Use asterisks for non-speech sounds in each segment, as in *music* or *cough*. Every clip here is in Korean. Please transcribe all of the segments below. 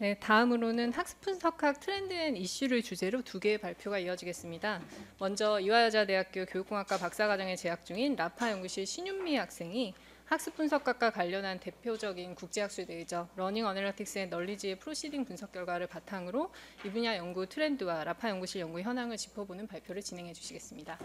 네, 다음으로는 학습 분석학 트렌드 앤 이슈를 주제로 두 개의 발표가 이어지겠습니다. 먼저 이화여자대학교 교육공학과 박사과정에 재학 중인 라파 연구실 신윤미 학생이 학습 분석학과 관련한 대표적인 국제학술 대회죠. 러닝 어널리틱스 앤 널리지의 프로시딩 분석 결과를 바탕으로 이 분야 연구 트렌드와 라파 연구실 연구 현황을 짚어보는 발표를 진행해 주시겠습니다.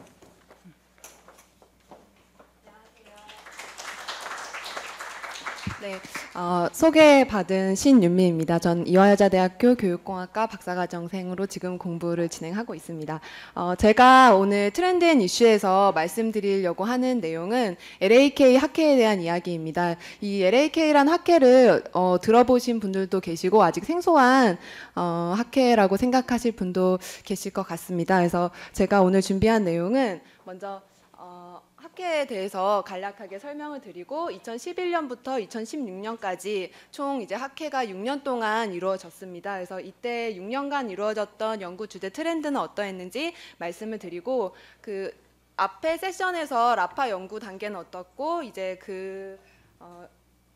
네, 어, 소개받은 신윤미입니다. 전 이화여자대학교 교육공학과 박사과정생으로 지금 공부를 진행하고 있습니다. 어, 제가 오늘 트렌드 앤 이슈에서 말씀드리려고 하는 내용은 LAK 학회에 대한 이야기입니다. 이 LAK란 학회를 어, 들어보신 분들도 계시고 아직 생소한 어, 학회라고 생각하실 분도 계실 것 같습니다. 그래서 제가 오늘 준비한 내용은 먼저 어, 학회에 대해서 간략하게 설명을 드리고 2011년부터 2016년까지 총 이제 학회가 6년 동안 이루어졌습니다. 그래서 이때 6년간 이루어졌던 연구 주제 트렌드는 어떠했는지 말씀을 드리고 그 앞에 세션에서 라파 연구 단계는 어떻고 이제 그 어,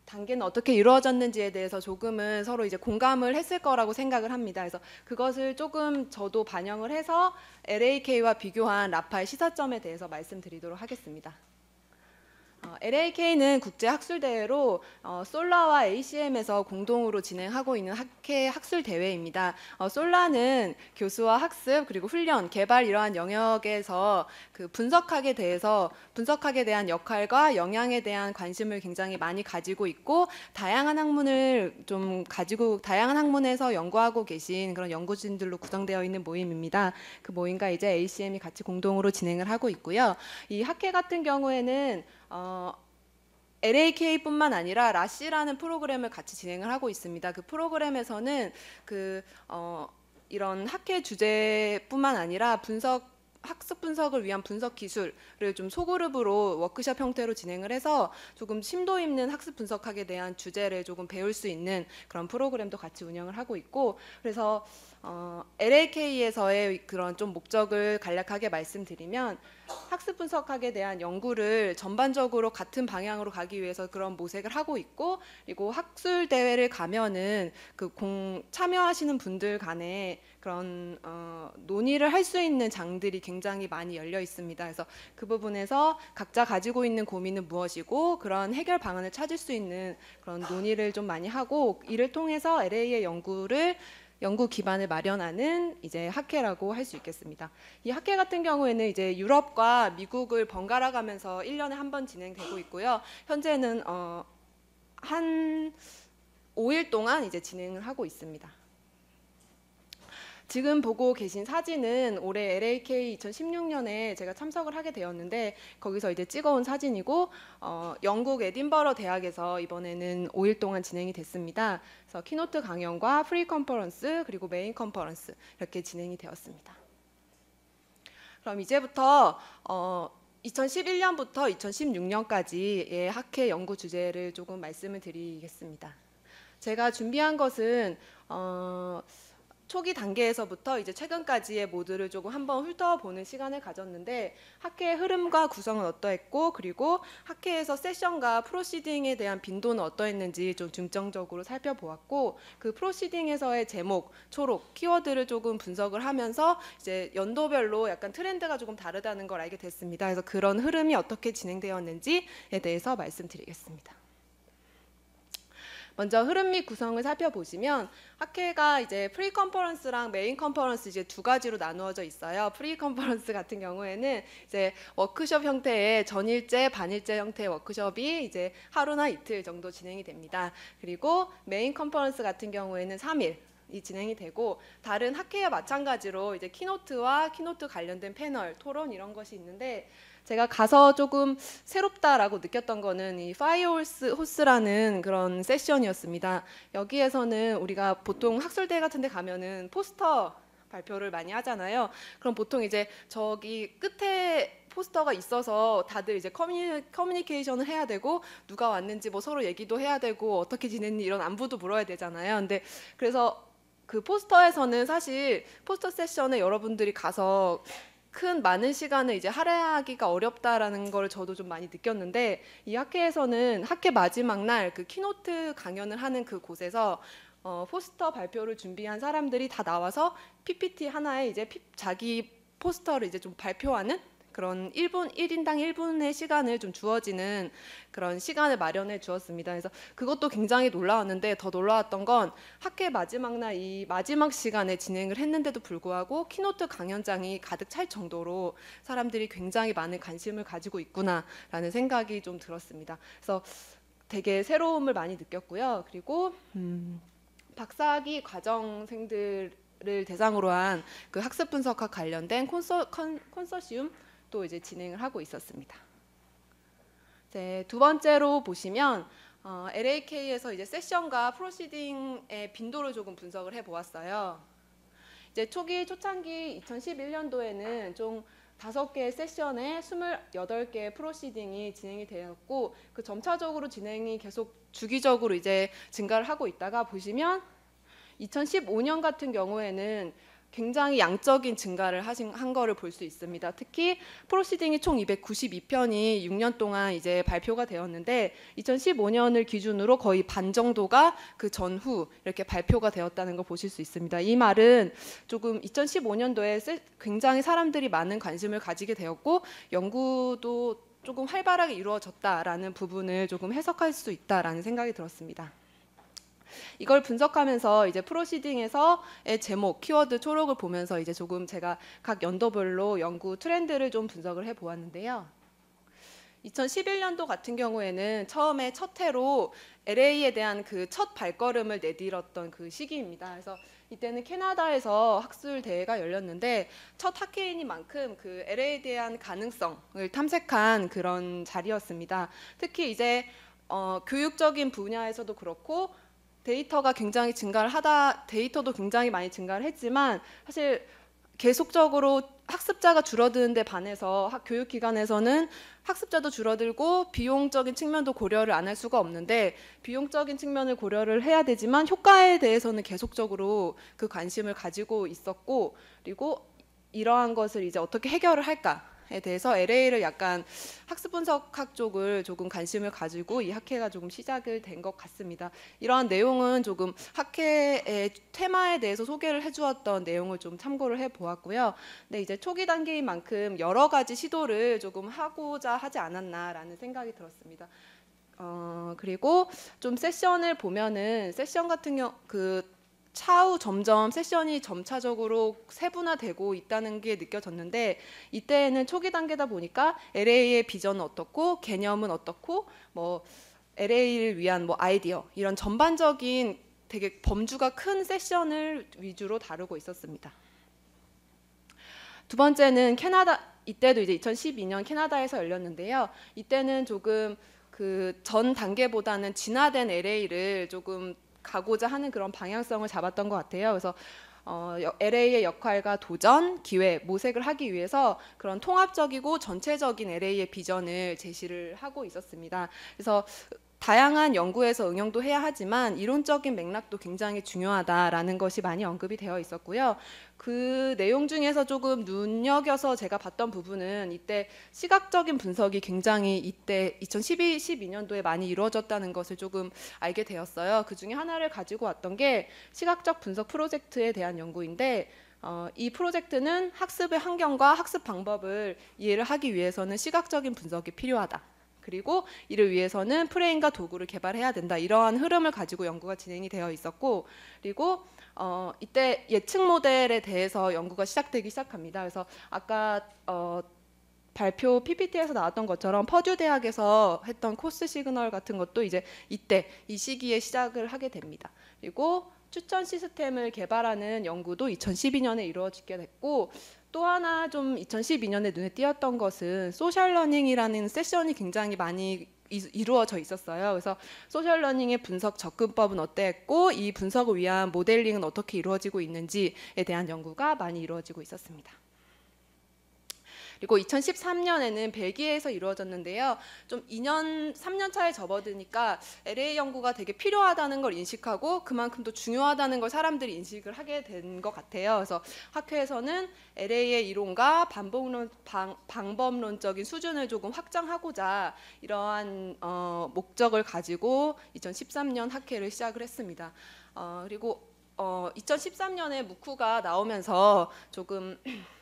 단계는 어떻게 이루어졌는지에 대해서 조금은 서로 이제 공감을 했을 거라고 생각을 합니다. 그래서 그것을 조금 저도 반영을 해서 LAK와 비교한 라파의 시사점에 대해서 말씀드리도록 하겠습니다. 어, LAK는 국제 학술 대회로 어, 솔라와 ACM에서 공동으로 진행하고 있는 학회 학술 대회입니다. 어, 솔라는 교수와 학습 그리고 훈련, 개발 이러한 영역에서 그 분석학에 대해서 분석학에 대한 역할과 영향에 대한 관심을 굉장히 많이 가지고 있고 다양한 학문을 좀 가지고 다양한 학문에서 연구하고 계신 그런 연구진들로 구성되어 있는 모임입니다. 그 모임과 이제 ACM이 같이 공동으로 진행을 하고 있고요. 이 학회 같은 경우에는 어, LAK뿐만 아니라 라시라는 프로그램을 같이 진행을 하고 있습니다. 그 프로그램에서는 그 어, 이런 학회 주제뿐만 아니라 분석 학습 분석을 위한 분석 기술을 좀 소그룹으로 워크숍 형태로 진행을 해서 조금 심도 있는 학습 분석학에 대한 주제를 조금 배울 수 있는 그런 프로그램도 같이 운영을 하고 있고 그래서 어, LAK에서의 그런 좀 목적을 간략하게 말씀드리면 학습 분석학에 대한 연구를 전반적으로 같은 방향으로 가기 위해서 그런 모색을 하고 있고 그리고 학술 대회를 가면은 그 공 참여하시는 분들 간에 그런 어, 논의를 할 수 있는 장들이 굉장히 많이 열려 있습니다. 그래서 그 부분에서 각자 가지고 있는 고민은 무엇이고 그런 해결 방안을 찾을 수 있는 그런 논의를 좀 많이 하고 이를 통해서 LA의 연구를 연구 기반을 마련하는 이제 학회라고 할 수 있겠습니다. 이 학회 같은 경우에는 이제 유럽과 미국을 번갈아 가면서 1년에 한 번 진행되고 있고요. 현재는 어, 한 5일 동안 이제 진행을 하고 있습니다. 지금 보고 계신 사진은 올해 LAK 2016년에 제가 참석을 하게 되었는데 거기서 이제 찍어온 사진이고 어, 영국 에딘버러 대학에서 이번에는 5일 동안 진행이 됐습니다. 그래서 키노트 강연과 프리 컨퍼런스 그리고 메인 컨퍼런스 이렇게 진행이 되었습니다. 그럼 이제부터 어, 2011년부터 2016년까지의 학회 연구 주제를 조금 말씀을 드리겠습니다. 제가 준비한 것은 어, 초기 단계에서부터 이제 최근까지의 모두를 조금 한번 훑어보는 시간을 가졌는데 학회의 흐름과 구성은 어떠했고 그리고 학회에서 세션과 프로시딩에 대한 빈도는 어떠했는지 좀 중점적으로 살펴보았고 그 프로시딩에서의 제목, 초록, 키워드를 조금 분석을 하면서 이제 연도별로 약간 트렌드가 조금 다르다는 걸 알게 됐습니다. 그래서 그런 흐름이 어떻게 진행되었는지에 대해서 말씀드리겠습니다. 먼저 흐름 및 구성을 살펴보시면 학회가 이제 프리 컨퍼런스랑 메인 컨퍼런스 이제 두 가지로 나누어져 있어요. 프리 컨퍼런스 같은 경우에는 이제 워크숍 형태의 전일제, 반일제 형태의 워크숍이 이제 하루나 이틀 정도 진행이 됩니다. 그리고 메인 컨퍼런스 같은 경우에는 3일 이 진행이 되고 다른 학회와 마찬가지로 이제 키노트와 키노트 관련된 패널, 토론 이런 것이 있는데 제가 가서 조금 새롭다라고 느꼈던 거는 이 파이어홀스 호스라는 그런 세션이었습니다. 여기에서는 우리가 보통 학술대 같은 데 가면은 포스터 발표를 많이 하잖아요. 그럼 보통 이제 저기 끝에 포스터가 있어서 다들 이제 커뮤니, 커뮤니케이션을 해야 되고 누가 왔는지 뭐 서로 얘기도 해야 되고 어떻게 지냈니 이런 안부도 물어야 되잖아요. 근데 그래서 그 포스터에서는 사실 포스터 세션에 여러분들이 가서 큰 많은 시간을 이제 할애하기가 어렵다라는 걸 저도 좀 많이 느꼈는데 이 학회에서는 학회 마지막 날 그 키노트 강연을 하는 그 곳에서 어, 포스터 발표를 준비한 사람들이 다 나와서 PPT 하나에 이제 피- 자기 포스터를 이제 좀 발표하는 그런 1분 1인당 1분의 시간을 좀 주어지는 그런 시간을 마련해 주었습니다. 그래서 그것도 굉장히 놀라웠는데 더 놀라웠던 건 학회 마지막 날 이 마지막 시간에 진행을 했는데도 불구하고 키노트 강연장이 가득 찰 정도로 사람들이 굉장히 많은 관심을 가지고 있구나라는 생각이 좀 들었습니다. 그래서 되게 새로움을 많이 느꼈고요. 그리고 음, 박사학위 과정생들을 대상으로 한 그 학습 분석과 관련된 콘서, 컨, 콘서시움 또 이제 진행을 하고 있었습니다. 이제 두 번째로 보시면 어, LAK에서 이제 세션과 프로시딩의 빈도를 조금 분석을 해 보았어요. 이제 초기 초창기 2011년도에는 좀 다섯 개의 세션에 28개의 프로시딩이 진행이 되었고 그 점차적으로 진행이 계속 주기적으로 이제 증가를 하고 있다가 보시면 2015년 같은 경우에는 굉장히 양적인 증가를 하신 한 거를 볼 수 있습니다. 특히 프로시딩이 총 292편이 6년 동안 이제 발표가 되었는데 2015년을 기준으로 거의 반 정도가 그 전후 이렇게 발표가 되었다는 걸 보실 수 있습니다. 이 말은 조금 2015년도에 굉장히 사람들이 많은 관심을 가지게 되었고 연구도 조금 활발하게 이루어졌다라는 부분을 조금 해석할 수 있다라는 생각이 들었습니다. 이걸 분석하면서 이제 프로시딩에서의 제목, 키워드 초록을 보면서 이제 조금 제가 각 연도별로 연구 트렌드를 좀 분석을 해 보았는데요. 2011년도 같은 경우에는 처음에 첫 해로 LA에 대한 그 첫 발걸음을 내디뎠던 그 시기입니다. 그래서 이때는 캐나다에서 학술 대회가 열렸는데 첫 학회인이만큼 그 LA에 대한 가능성을 탐색한 그런 자리였습니다. 특히 이제 어, 교육적인 분야에서도 그렇고 데이터가 굉장히 증가를 하다 데이터도 굉장히 많이 증가를 했지만 사실 계속적으로 학습자가 줄어드는데 반해서 학, 교육기관에서는 학습자도 줄어들고 비용적인 측면도 고려를 안 할 수가 없는데 비용적인 측면을 고려를 해야 되지만 효과에 대해서는 계속적으로 그 관심을 가지고 있었고 그리고 이러한 것을 이제 어떻게 해결을 할까 에 대해서 LA를 약간 학습 분석학 쪽을 조금 관심을 가지고 이 학회가 조금 시작을 된 것 같습니다. 이러한 내용은 조금 학회의 테마에 대해서 소개를 해주었던 내용을 좀 참고를 해 보았고요. 근데 이제 초기 단계인 만큼 여러 가지 시도를 조금 하고자 하지 않았나라는 생각이 들었습니다. 어, 그리고 좀 세션을 보면은 세션 같은 경그 차후 점점 세션이 점차적으로 세분화되고 있다는 게 느껴졌는데 이때는 초기 단계다 보니까 LA의 비전은 어떻고 개념은 어떻고 뭐 LA를 위한 뭐 아이디어 이런 전반적인 되게 범주가 큰 세션을 위주로 다루고 있었습니다. 두 번째는 캐나다 이때도 이제 2012년 캐나다에서 열렸는데요. 이때는 조금 그 전 단계보다는 진화된 LA를 조금 가고자 하는 그런 방향성을 잡았던 것 같아요. 그래서 어, LA의 역할과 도전, 기회, 모색을 하기 위해서 그런 통합적이고 전체적인 LA의 비전을 제시를 하고 있었습니다. 그래서 다양한 연구에서 응용도 해야 하지만 이론적인 맥락도 굉장히 중요하다라는 것이 많이 언급이 되어 있었고요. 그 내용 중에서 조금 눈여겨서 제가 봤던 부분은 이때 시각적인 분석이 굉장히 이때 2012, 12년도에 많이 이루어졌다는 것을 조금 알게 되었어요. 그 중에 하나를 가지고 왔던 게 시각적 분석 프로젝트에 대한 연구인데 어, 이 프로젝트는 학습의 환경과 학습 방법을 이해를 하기 위해서는 시각적인 분석이 필요하다. 그리고 이를 위해서는 프레임과 도구를 개발해야 된다. 이러한 흐름을 가지고 연구가 진행이 되어 있었고 그리고 어, 이때 예측 모델에 대해서 연구가 시작되기 시작합니다. 그래서 아까 어, 발표 PPT에서 나왔던 것처럼 퍼듀 대학에서 했던 코스 시그널 같은 것도 이제 이때 이 시기에 시작을 하게 됩니다. 그리고 추천 시스템을 개발하는 연구도 2012년에 이루어지게 됐고 또 하나 좀 2012년에 눈에 띄었던 것은 소셜 러닝이라는 세션이 굉장히 많이 이루어져 있었어요. 그래서 소셜 러닝의 분석 접근법은 어땠고 이 분석을 위한 모델링은 어떻게 이루어지고 있는지에 대한 연구가 많이 이루어지고 있었습니다. 그리고 2013년에는 벨기에에서 이루어졌는데요. 좀 2년, 3년 차에 접어드니까 LA 연구가 되게 필요하다는 걸 인식하고 그만큼 또 중요하다는 걸 사람들이 인식을 하게 된 것 같아요. 그래서 학회에서는 LA의 이론과 반복론, 방, 방법론적인 수준을 조금 확장하고자 이러한 어, 목적을 가지고 2013년 학회를 시작을 했습니다. 어, 그리고 어, 2013년에 무쿠가 나오면서 조금 *clears throat*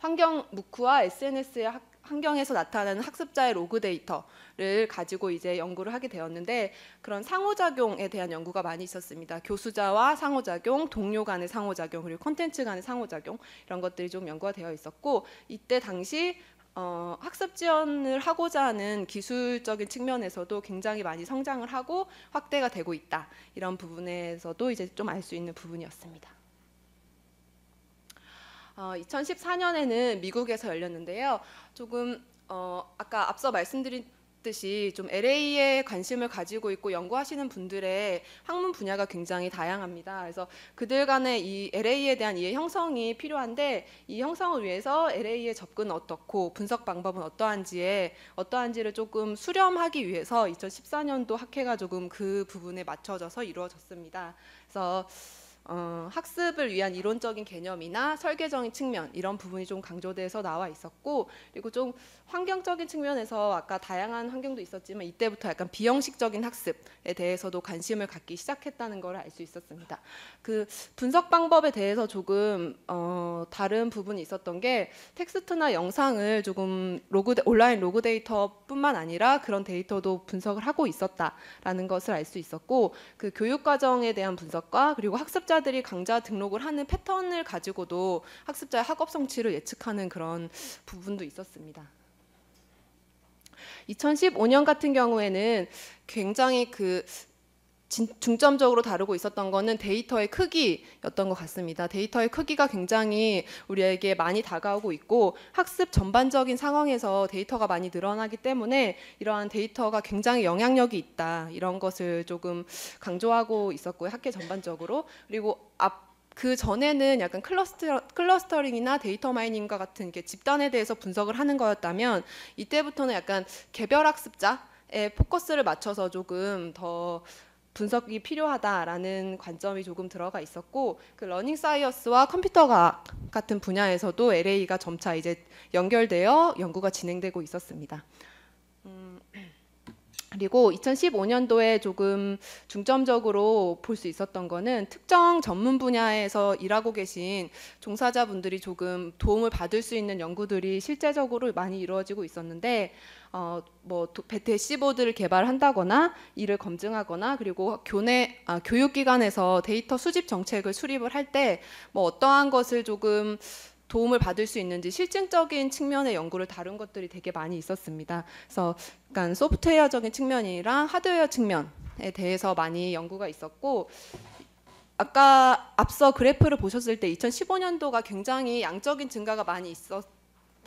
환경 무쿠와 SNS의 학, 환경에서 나타나는 학습자의 로그 데이터를 가지고 이제 연구를 하게 되었는데 그런 상호작용에 대한 연구가 많이 있었습니다. 교수자와 상호작용, 동료 간의 상호작용, 그리고 콘텐츠 간의 상호작용 이런 것들이 좀 연구가 되어 있었고 이때 당시 어, 학습 지원을 하고자 하는 기술적인 측면에서도 굉장히 많이 성장을 하고 확대가 되고 있다 이런 부분에서도 이제 좀 알 수 있는 부분이었습니다. 어, 2014년에는 미국에서 열렸는데요. 조금 어, 아까 앞서 말씀드렸듯이 좀 LA에 관심을 가지고 있고 연구하시는 분들의 학문 분야가 굉장히 다양합니다. 그래서 그들 간의 이 LA에 대한 이해 형성이 필요한데 이 형성을 위해서 LA의 접근은 어떻고 분석 방법은 어떠한지에 어떠한지를 조금 수렴하기 위해서 2014년도 학회가 조금 그 부분에 맞춰져서 이루어졌습니다. 그래서 어, 학습을 위한 이론적인 개념이나 설계적인 측면 이런 부분이 좀 강조돼서 나와 있었고 그리고 좀 환경적인 측면에서 아까 다양한 환경도 있었지만 이때부터 약간 비형식적인 학습에 대해서도 관심을 갖기 시작했다는 걸 알 수 있었습니다. 그 분석 방법에 대해서 조금 어, 다른 부분이 있었던 게 텍스트나 영상을 조금 로그 온라인 로그 데이터뿐만 아니라 그런 데이터도 분석을 하고 있었다라는 것을 알 수 있었고 그 교육 과정에 대한 분석과 그리고 학습자들이 강좌 등록을 하는 패턴을 가지고도 학습자의 학업 성취를 예측하는 그런 부분도 있었습니다. 2015년 같은 경우에는 굉장히 그 진- 중점적으로 다루고 있었던 거는 데이터의 크기였던 것 같습니다. 데이터의 크기가 굉장히 우리에게 많이 다가오고 있고 학습 전반적인 상황에서 데이터가 많이 늘어나기 때문에 이러한 데이터가 굉장히 영향력이 있다 이런 것을 조금 강조하고 있었고요 학회 전반적으로 그리고 앞 그 전에는 약간 클러스터, 클러스터링이나 데이터 마이닝과 같은 이렇게 집단에 대해서 분석을 하는 거였다면 이때부터는 약간 개별 학습자에 포커스를 맞춰서 조금 더 분석이 필요하다라는 관점이 조금 들어가 있었고 그 러닝 사이언스와 컴퓨터 과학 같은 분야에서도 LA가 점차 이제 연결되어 연구가 진행되고 있었습니다. 음, 그리고 2015년도에 조금 중점적으로 볼 수 있었던 거는 특정 전문 분야에서 일하고 계신 종사자분들이 조금 도움을 받을 수 있는 연구들이 실제적으로 많이 이루어지고 있었는데 어, 뭐 도- 대시보드를 개발한다거나 이를 검증하거나 그리고 교내 아, 교육기관에서 데이터 수집 정책을 수립을 할 때 뭐 어떠한 것을 조금 도움을 받을 수 있는지 실증적인 측면의 연구를 다룬 것들이 되게 많이 있었습니다. 그래서 약간 소프트웨어적인 측면이랑 하드웨어 측면에 대해서 많이 연구가 있었고 아까 앞서 그래프를 보셨을 때 2015년도가 굉장히 양적인 증가가 많이 있었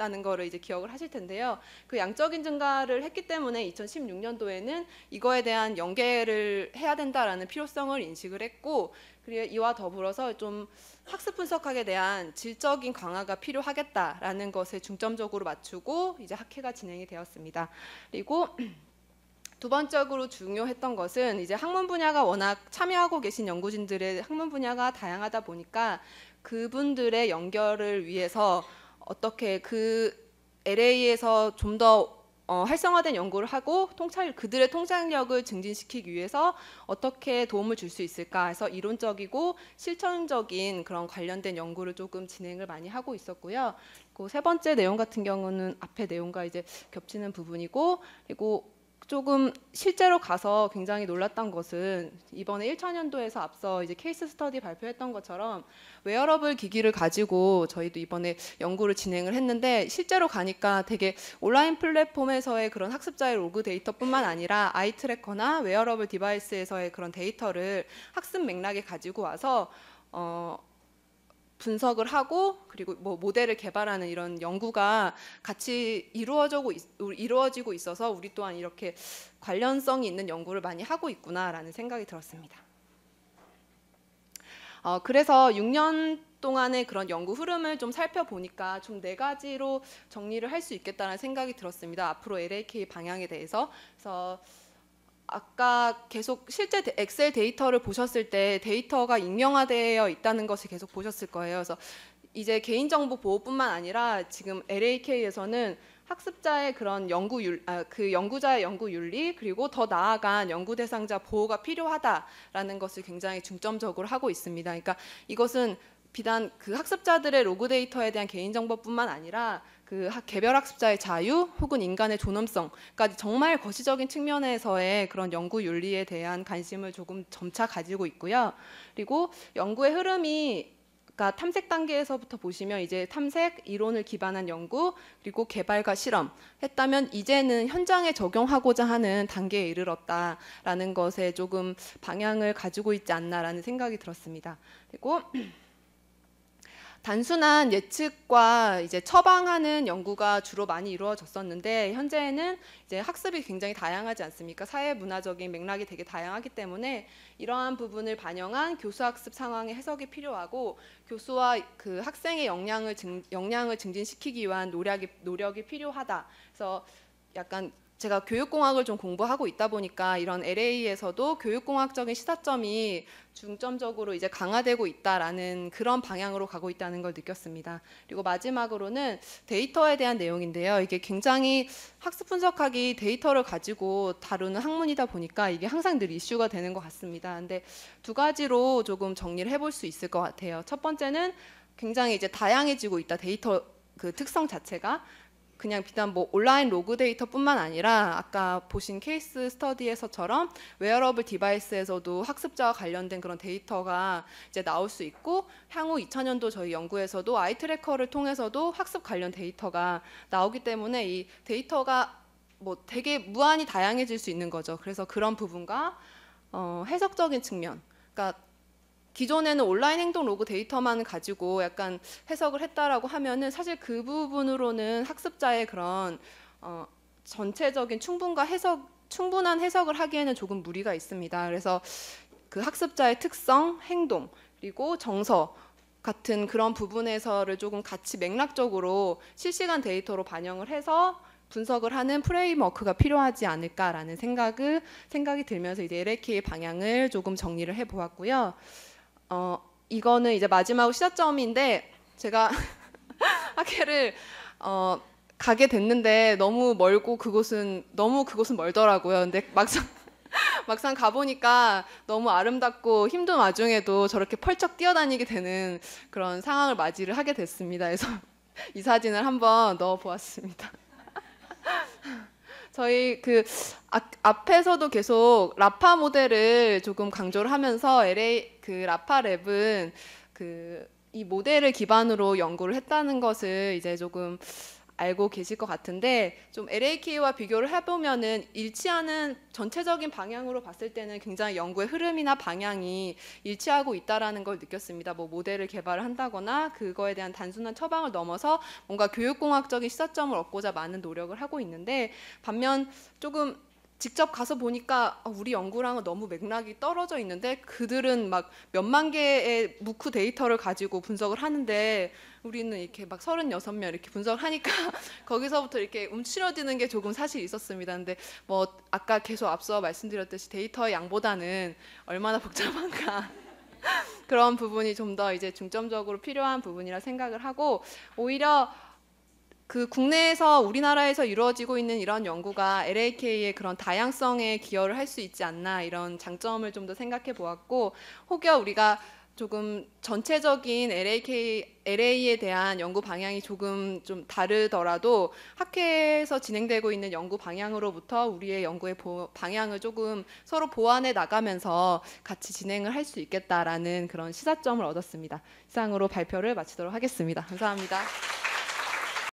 다는 거를 이제 기억을 하실 텐데요. 그 양적인 증가를 했기 때문에 2016년도에는 이거에 대한 연계를 해야 된다라는 필요성을 인식을 했고 그리고 이와 더불어서 좀 학습 분석학에 대한 질적인 강화가 필요하겠다라는 것에 중점적으로 맞추고 이제 학회가 진행이 되었습니다. 그리고 *clears throat* 두 번째로 중요했던 것은 이제 학문 분야가 워낙 참여하고 계신 연구진들의 학문 분야가 다양하다 보니까 그분들의 연결을 위해서 어떻게 그 LA에서 좀더 어, 활성화된 연구를 하고 통찰 그들의 통찰력을 증진시키기 위해서 어떻게 도움을 줄 수 있을까 해서 이론적이고 실천적인 그런 관련된 연구를 조금 진행을 많이 하고 있었고요. 그리고 세 번째 내용 같은 경우는 앞에 내용과 이제 겹치는 부분이고 그리고 조금 실제로 가서 굉장히 놀랐던 것은 이번에 1차년도에서 앞서 이제 케이스 스터디 발표했던 것처럼 웨어러블 기기를 가지고 저희도 이번에 연구를 진행을 했는데 실제로 가니까 되게 온라인 플랫폼에서의 그런 학습자의 로그 데이터뿐만 아니라 아이 트래커나 웨어러블 디바이스에서의 그런 데이터를 학습 맥락에 가지고 와서 어 분석을 하고 그리고 뭐 모델을 개발하는 이런 연구가 같이 이루어지고 있, 이루어지고 있어서 우리 또한 이렇게 관련성이 있는 연구를 많이 하고 있구나라는 생각이 들었습니다. 어, 그래서 6년 동안의 그런 연구 흐름을 좀 살펴보니까 좀 네 가지로 정리를 할 수 있겠다는 생각이 들었습니다. 앞으로 LAK 방향에 대해서 그래서 아까 계속 실제 데- 엑셀 데이터를 보셨을 때 데이터가 익명화되어 있다는 것을 계속 보셨을 거예요. 그래서 이제 개인정보 보호뿐만 아니라 지금 LAK에서는 학습자의 그런 연구 율, 아, 그 연구자의 연구 윤리 그리고 더 나아간 연구 대상자 보호가 필요하다라는 것을 굉장히 중점적으로 하고 있습니다. 그러니까 이것은 비단 그 학습자들의 로그 데이터에 대한 개인정보뿐만 아니라 그 학- 개별 학습자의 자유 혹은 인간의 존엄성까지 정말 거시적인 측면에서의 그런 연구 윤리에 대한 관심을 조금 점차 가지고 있고요. 그리고 연구의 흐름이 그러니까 탐색 단계에서부터 보시면 이제 탐색 이론을 기반한 연구 그리고 개발과 실험 했다면 이제는 현장에 적용하고자 하는 단계에 이르렀다라는 것에 조금 방향을 가지고 있지 않나라는 생각이 들었습니다. 그리고 단순한 예측과 이제 처방하는 연구가 주로 많이 이루어졌었는데 현재는 이제 학습이 굉장히 다양하지 않습니까? 사회 문화적인 맥락이 되게 다양하기 때문에 이러한 부분을 반영한 교수 학습 상황의 해석이 필요하고 교수와 그 학생의 역량을 증, 역량을 증진시키기 위한 노력이 노력이 필요하다. 그래서 약간 제가 교육공학을 좀 공부하고 있다 보니까 이런 LA에서도 교육공학적인 시사점이 중점적으로 이제 강화되고 있다라는 그런 방향으로 가고 있다는 걸 느꼈습니다. 그리고 마지막으로는 데이터에 대한 내용인데요. 이게 굉장히 학습 분석학이 데이터를 가지고 다루는 학문이다 보니까 이게 항상 늘 이슈가 되는 것 같습니다. 근데 두 가지로 조금 정리를 해볼 수 있을 것 같아요. 첫 번째는 굉장히 이제 다양해지고 있다. 데이터 그 특성 자체가 그냥 비단 뭐 온라인 로그 데이터뿐만 아니라 아까 보신 케이스 스터디에서처럼 웨어러블 디바이스에서도 학습자와 관련된 그런 데이터가 이제 나올 수 있고 향후 2000년도 저희 연구에서도 아이 트래커를 통해서도 학습 관련 데이터가 나오기 때문에 이 데이터가 뭐 되게 무한히 다양해질 수 있는 거죠. 그래서 그런 부분과 어, 해석적인 측면, 그러니까 기존에는 온라인 행동 로그 데이터만 가지고 약간 해석을 했다라고 하면은 사실 그 부분으로는 학습자의 그런 어, 전체적인 충분과 해석 충분한 해석을 하기에는 조금 무리가 있습니다. 그래서 그 학습자의 특성, 행동 그리고 정서 같은 그런 부분에서를 조금 같이 맥락적으로 실시간 데이터로 반영을 해서 분석을 하는 프레임워크가 필요하지 않을까라는 생각을 생각이 들면서 이제 LAK의 방향을 조금 정리를 해 보았고요. 어, 이거는 이제 마지막 시사점인데 제가 *laughs* 학회를 어, 가게 됐는데 너무 멀고 그곳은 너무 그곳은 멀더라고요. 근데 막상 *laughs* 막상 가보니까 너무 아름답고 힘든 와중에도 저렇게 펄쩍 뛰어다니게 되는 그런 상황을 맞이를 하게 됐습니다. 그래서 *laughs* 이 사진을 한번 넣어 보았습니다. 저희 그 앞, 앞에서도 계속 라파 모델을 조금 강조를 하면서 LA 그 라파 랩은 그 이 모델을 기반으로 연구를 했다는 것을 이제 조금 알고 계실 것 같은데 좀 LAK와 비교를 해보면은 일치하는 전체적인 방향으로 봤을 때는 굉장히 연구의 흐름이나 방향이 일치하고 있다라는 걸 느꼈습니다. 뭐 모델을 개발을 한다거나 그거에 대한 단순한 처방을 넘어서 뭔가 교육공학적인 시사점을 얻고자 많은 노력을 하고 있는데 반면 조금 직접 가서 보니까 아, 우리 연구랑은 너무 맥락이 떨어져 있는데 그들은 막 몇만 개의 무크 데이터를 가지고 분석을 하는데 우리는 이렇게 막 36명 이렇게 분석을 하니까 *laughs* 거기서부터 이렇게 움츠러드는 게 조금 사실 있었습니다. 근데 뭐 아까 계속 앞서 말씀드렸듯이 데이터의 양보다는 얼마나 복잡한가 *laughs* 그런 부분이 좀 더 이제 중점적으로 필요한 부분이라 생각을 하고 오히려 그 국내에서 우리나라에서 이루어지고 있는 이런 연구가 LAK의 그런 다양성에 기여를 할 수 있지 않나 이런 장점을 좀 더 생각해 보았고 혹여 우리가 조금 전체적인 LAK, LA에 대한 연구 방향이 조금 좀 다르더라도 학회에서 진행되고 있는 연구 방향으로부터 우리의 연구의 보- 방향을 조금 서로 보완해 나가면서 같이 진행을 할 수 있겠다라는 그런 시사점을 얻었습니다. 이상으로 발표를 마치도록 하겠습니다. 감사합니다.